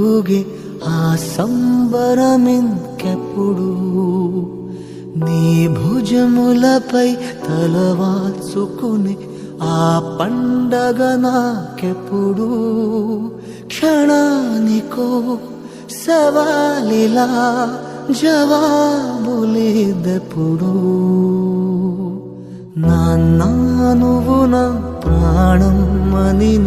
ఊయలలుగే ఆ సంబరమింకెప్పుడు నీ భుజములపై తలవాల్చుకుని ఆ పండగ నాకెప్పుడు క్షణానికో సవాలిలా జవాబులేదెప్పుడు నాన్న నువ్వు నా ప్రాణం అనిన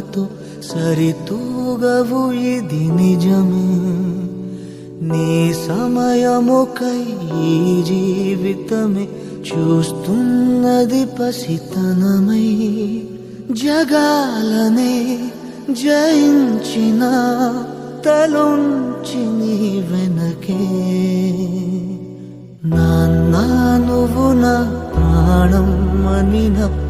నీలాలనతో సరితూగవు ఇది నిజమే. నీ సమయముకై ఈ జీవితమే చూస్తున్నది పసితనమై. జగాలనే జయించిన తలుంచి నీ వెనకే. నాన్న నువ్వు నా ప్రాణం అనినప్పుడు